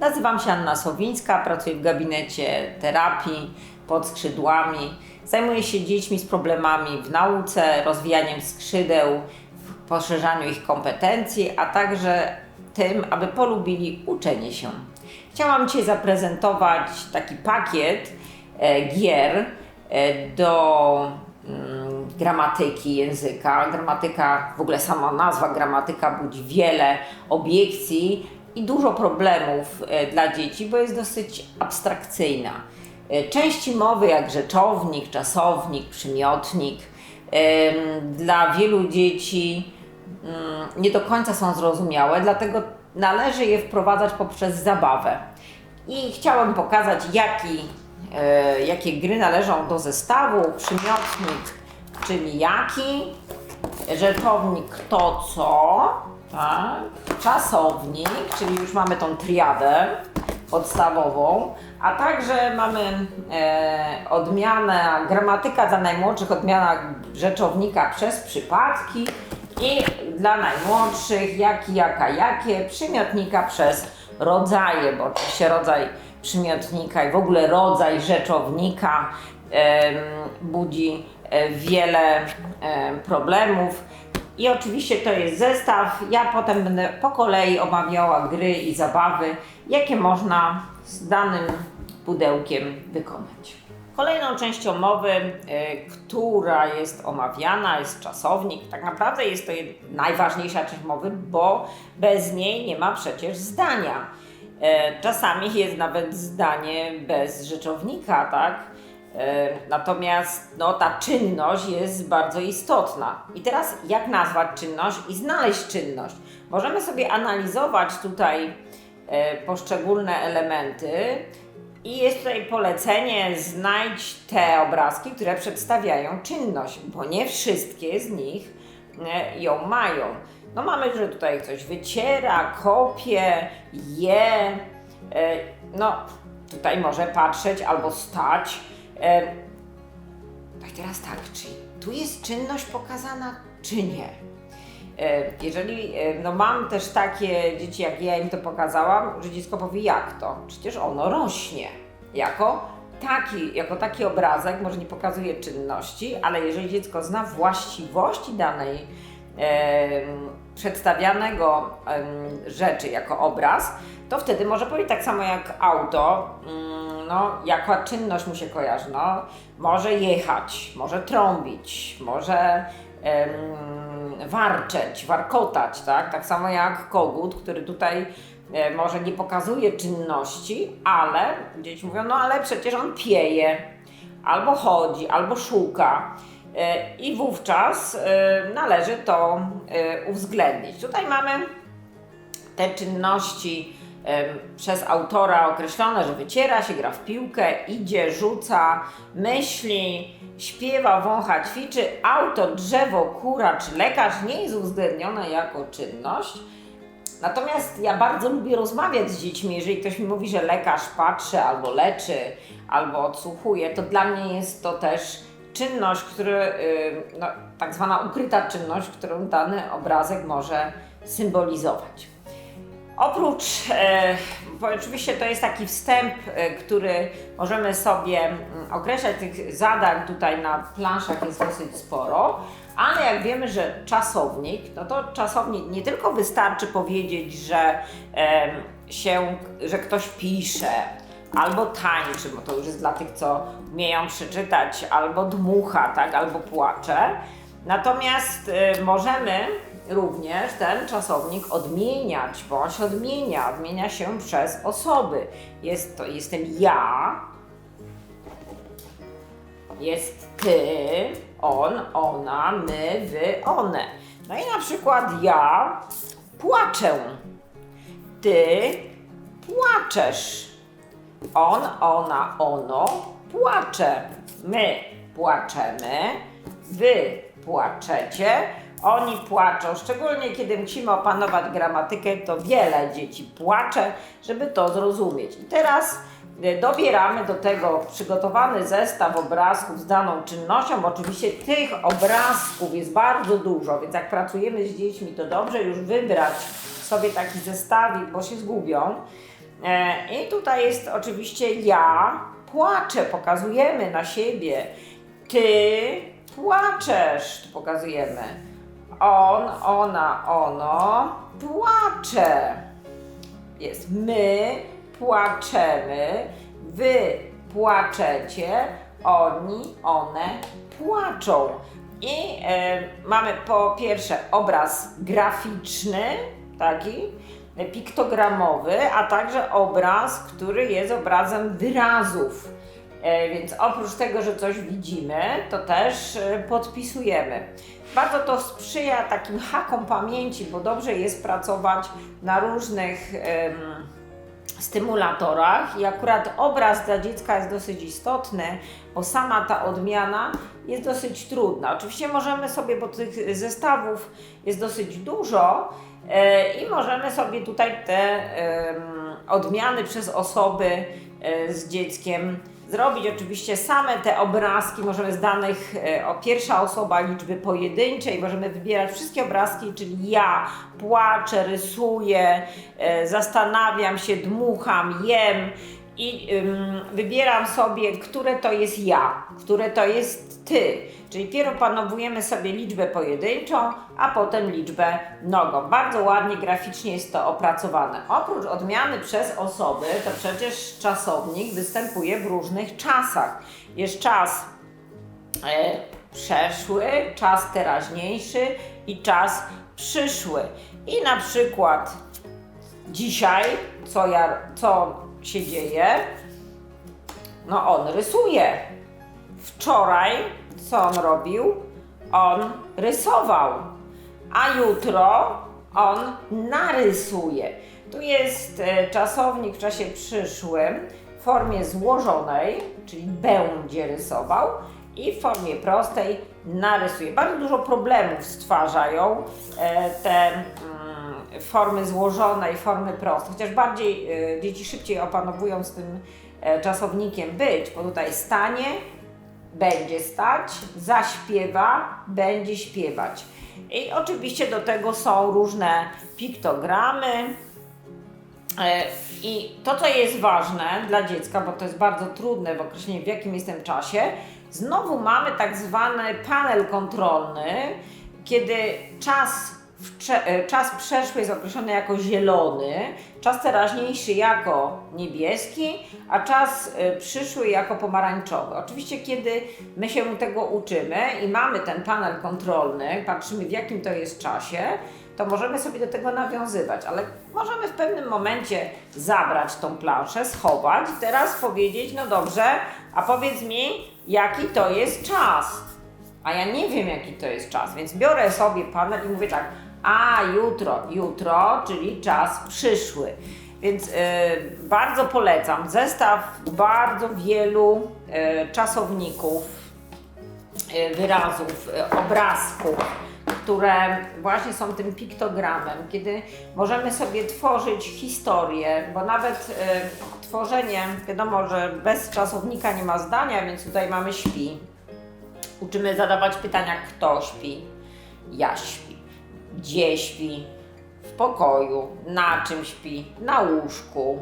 Nazywam się Anna Sowińska, pracuję w gabinecie terapii pod skrzydłami. Zajmuję się dziećmi z problemami w nauce, rozwijaniem skrzydeł, poszerzaniu ich kompetencji, a także tym, aby polubili uczenie się. Chciałam Ci zaprezentować taki pakiet e, gier e, do mm, gramatyki języka. Gramatyka, w ogóle sama nazwa gramatyka budzi wiele obiekcji i dużo problemów e, dla dzieci, bo jest dosyć abstrakcyjna. E, Części mowy jak rzeczownik, czasownik, przymiotnik dla wielu dzieci mm, nie do końca są zrozumiałe, dlatego należy je wprowadzać poprzez zabawę. I chciałam pokazać, jaki, e, jakie gry należą do zestawu. Przymiotnik, czyli jaki, rzeczownik kto co, tak? czasownik, czyli już mamy tą triadę podstawową, a także mamy e, odmianę, gramatyka dla najmłodszych, odmiana rzeczownika przez przypadki i dla najmłodszych jaki, jaka, jakie, przymiotnika przez rodzaje, bo oczywiście rodzaj przymiotnika i w ogóle rodzaj rzeczownika em, budzi e, wiele em, problemów. I oczywiście to jest zestaw. Ja potem będę po kolei omawiała gry i zabawy, jakie można z danym pudełkiem wykonać. Kolejną częścią mowy, y, która jest omawiana, jest czasownik. Tak naprawdę jest to najważniejsza część mowy, bo bez niej nie ma przecież zdania. E, Czasami jest nawet zdanie bez rzeczownika, tak? Natomiast no, ta czynność jest bardzo istotna. I teraz jak nazwać czynność i znaleźć czynność? Możemy sobie analizować tutaj e, poszczególne elementy i jest tutaj polecenie znajdź te obrazki, które przedstawiają czynność, bo nie wszystkie z nich e, ją mają. No mamy, że tutaj coś wyciera, kopie, je, e, no tutaj może patrzeć albo stać. E, i teraz tak, czy tu jest czynność pokazana, czy nie? E, Jeżeli, e, no mam też takie dzieci, jak ja im to pokazałam, że dziecko powie, jak to? Przecież ono rośnie. Jako taki, jako taki obrazek może nie pokazuje czynności, ale jeżeli dziecko zna właściwości danej em, przedstawianego em, rzeczy jako obraz, to wtedy może powiedzieć tak samo jak auto, mm, no, jaka czynność mu się kojarzy. No, może jechać, może trąbić, może em, warczeć, warkotać, tak? Tak samo jak kogut, który tutaj e, może nie pokazuje czynności, ale dzieci mówią, no ale przecież on pieje, albo chodzi, albo szuka. E, I wówczas e, należy to e, uwzględnić. Tutaj mamy te czynności przez autora określone, że wyciera się, gra w piłkę, idzie, rzuca, myśli, śpiewa, wącha, ćwiczy, auto, drzewo, kura czy lekarz nie jest uwzględnione jako czynność. Natomiast ja bardzo lubię rozmawiać z dziećmi, jeżeli ktoś mi mówi, że lekarz patrzy albo leczy, albo odsłuchuje, to dla mnie jest to też czynność, który, no, tak zwana ukryta czynność, którą dany obrazek może symbolizować. Oprócz, e, bo oczywiście to jest taki wstęp, e, który możemy sobie mm, określać, tych zadań tutaj na planszach jest dosyć sporo, ale jak wiemy, że czasownik, no to czasownik nie tylko wystarczy powiedzieć, że się, że ktoś pisze, albo tańczy, bo to już jest dla tych, co umieją przeczytać, albo dmucha, tak, albo płacze. Natomiast y, możemy również ten czasownik odmieniać, bo on się odmienia, odmienia się przez osoby. Jest to, jestem ja, jest ty, on, ona, my, wy, one. No i na przykład ja płaczę, ty płaczesz. On, ona, ono płacze. My płaczemy, wy płaczecie, oni płaczą. Szczególnie kiedy musimy opanować gramatykę, to wiele dzieci płacze, żeby to zrozumieć. I teraz e, dobieramy do tego przygotowany zestaw obrazków z daną czynnością. Oczywiście tych obrazków jest bardzo dużo, więc jak pracujemy z dziećmi, to dobrze już wybrać sobie taki zestawik, bo się zgubią. E, I tutaj jest oczywiście ja płaczę, pokazujemy na siebie. Ty płaczesz, pokazujemy. On, ona, ono płacze. Jest my płaczemy, wy płaczecie, oni, one płaczą. I e, mamy po pierwsze obraz graficzny, taki piktogramowy, a także obraz, który jest obrazem wyrazów. E, więc oprócz tego, że coś widzimy, to też e, podpisujemy. Bardzo to sprzyja takim hakom pamięci, bo dobrze jest pracować na różnych stymulatorach i akurat obraz dla dziecka jest dosyć istotny, bo sama ta odmiana jest dosyć trudna. Oczywiście możemy sobie, bo tych zestawów jest dosyć dużo e, i możemy sobie tutaj te odmiany przez osoby z dzieckiem zrobić. Oczywiście same te obrazki możemy z danych e, o pierwsza osoba liczby pojedynczej, możemy wybierać wszystkie obrazki, czyli ja płaczę, rysuję, e, zastanawiam się, dmucham, jem i wybieram sobie, które to jest ja, które to jest ty. Czyli pierw opanowujemy sobie liczbę pojedynczą, a potem liczbę nogą. Bardzo ładnie graficznie jest to opracowane. Oprócz odmiany przez osoby, to przecież czasownik występuje w różnych czasach. Jest czas e, przeszły, czas teraźniejszy i czas przyszły. I na przykład dzisiaj, co, ja, co się dzieje? No on rysuje. Wczoraj, co on robił? On rysował. A jutro on narysuje. Tu jest e, czasownik w czasie przyszłym w formie złożonej, czyli będzie rysował, i w formie prostej narysuje. Bardzo dużo problemów stwarzają e, te mm, formy złożone i formy proste, chociaż bardziej e, dzieci szybciej opanowują z tym e, czasownikiem być, bo tutaj stanie, będzie stać, zaśpiewa, będzie śpiewać. I oczywiście do tego są różne piktogramy. E, I to, co jest ważne dla dziecka, bo to jest bardzo trudne w określeniu, w jakim jestem czasie, znowu mamy tak zwany panel kontrolny, kiedy czas czas przeszły jest określony jako zielony, czas teraźniejszy jako niebieski, a czas e, przyszły jako pomarańczowy. Oczywiście, kiedy my się tego uczymy i mamy ten panel kontrolny, patrzymy w jakim to jest czasie, to możemy sobie do tego nawiązywać, ale możemy w pewnym momencie zabrać tą planszę, schować i teraz powiedzieć, no dobrze, a powiedz mi, jaki to jest czas. A ja nie wiem, jaki to jest czas, więc biorę sobie panel i mówię tak, a jutro, jutro, czyli czas przyszły. Więc y, bardzo polecam zestaw bardzo wielu y, czasowników, y, wyrazów, y, obrazków, które właśnie są tym piktogramem, kiedy możemy sobie tworzyć historię, bo nawet y, tworzenie, wiadomo, że bez czasownika nie ma zdania, więc tutaj mamy śpi. Uczymy zadawać pytania, kto śpi, ja śpi gdzie śpi, w pokoju, na czym śpi, na łóżku,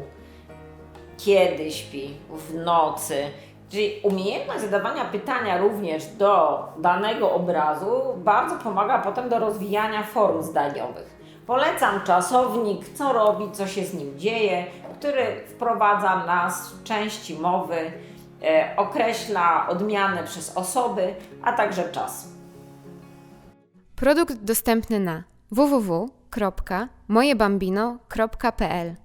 kiedy śpi, w nocy. Czyli umiejętność zadawania pytania również do danego obrazu bardzo pomaga potem do rozwijania form zdaniowych. Polecam czasownik, co robi, co się z nim dzieje, który wprowadza nas w części mowy, e, określa odmianę przez osoby, a także czas. Produkt dostępny na www.mojebambino.pl